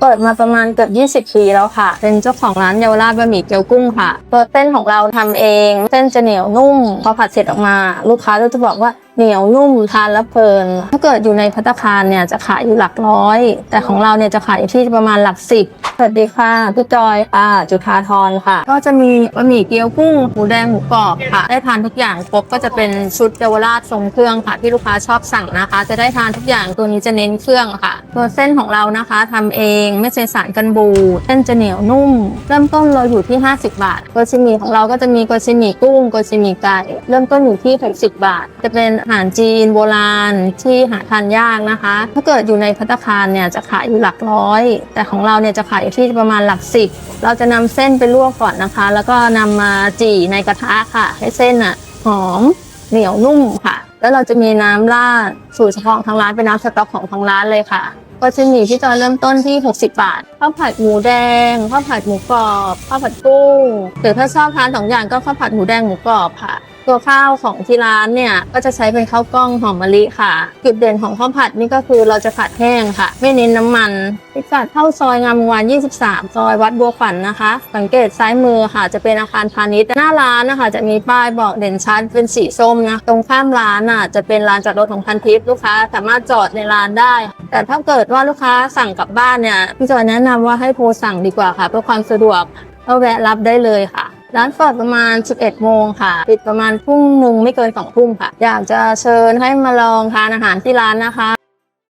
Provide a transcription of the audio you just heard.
เปิดมาประมาณเกือบ20 ปีแล้วค่ะ เป็นเจ้าของร้านเยาวราชบะหมี่เกี๊ยวกุ้งค่ะตัวเส้นของเราทำเอง เส้นจะเหนียวนุ่ม พอผัดเสร็จออกมา ลูกค้าก็จะบอกว่า เหนียวนุ่มทานแล้วเพลิน ถ้าเกิดอยู่ในพัตคารเนี่ยจะขายอยู่หลักร้อย แต่ของเราเนี่ยจะขายอยู่ที่ประมาณหลักสิบสวัสดีค่ะพี่จอยค่ะจุธาธรค่ะ ก็จะมีบะหมี่เกี๊ยวกุ้งหมูแดงหมูกรอบค่ะ ได้ทานทุกอย่างครบก็จะเป็นชุดเยาวราชทรงเครื่องค่ะ ที่ลูกค้าชอบสั่งนะคะ จะได้ทานทุกอย่างตัวนี้จะเน้นเครื่องค่ะ ตัวเส้นของเรานะคะทำเองไม่ใช่สารกันบูดเส้นจะเหนียวนุ่ม เริ่มต้นเราอยู่ที่ 50 บาทโกชิมิของเราก็จะมีโกชิมิกุ้งโกชิมิไก่เริ่มต้นอยู่ที่60บาท จะเป็นหารจีนโบราณที่หาทานยากนะคะ ถ้าเกิดอยู่ในพัตตาคารเนี่ยจะขายอยู่หลักร้อย แต่ของเราเนี่ยจะขายอยู่ที่ประมาณหลักสิบเราจะนำเส้นไปลวกก่อนนะคะ แล้วก็นำมาจี่ในกระทะค่ะ ให้เส้นอะหอมเหนียวนุ่มค่ะ แล้วเราจะมีน้ำราดสูตรเฉพาะของทางร้านเป็นน้ำสต๊อกของทางร้านเลยค่ะ ก็จะมีที่จอยเริ่มต้นที่ 60 บาทข้าวผัดหมูแดงข้าวผัดหมูกรอบข้าวผัดกุ้งหรือถ้าชอบทานสองอย่างก็ข้าวผัดหมูแดงหมูกรอบค่ะ ตัวข้าวของที่ร้านเนี่ยก็จะใช้เป็นข้าวกล้องหอมมะลิค่ะ จุดเด่นของข้าวผัดนี่ก็คือเราจะผัดแห้งค่ะ ไม่เน้นน้ำมันพิกัดเข้าซอยงามวงวาน23 ซอยวัดบัวขวัญนนะคะ สังเกตซ้ายมือค่ะ จะเป็นอาคารพาณิชย์หน้าร้านนะคะจะมีป้ายบอกเด่นชัดเป็นสีส้มนะตรงข้ามร้านอะจะเป็นลานจอดรถของพันทิพย์ลูกค้าสามารถจอดในร้านได้ แต่ถ้าเกิดว่าลูกค้าสั่งกลับบ้านเนี่ยพี่จอยแนะนำว่าให้โทรสั่งดีกว่าค่ะเพื่อความสะดวกก็แวะรับได้เลยค่ะ ร้านเปิดประมาณ 11 โมงค่ะ ปิดประมาณทุ่มหนึ่งไม่เกิน2ทุ่มค่ะ อยากจะเชิญให้มาลองทานอาหารที่ร้านนะคะ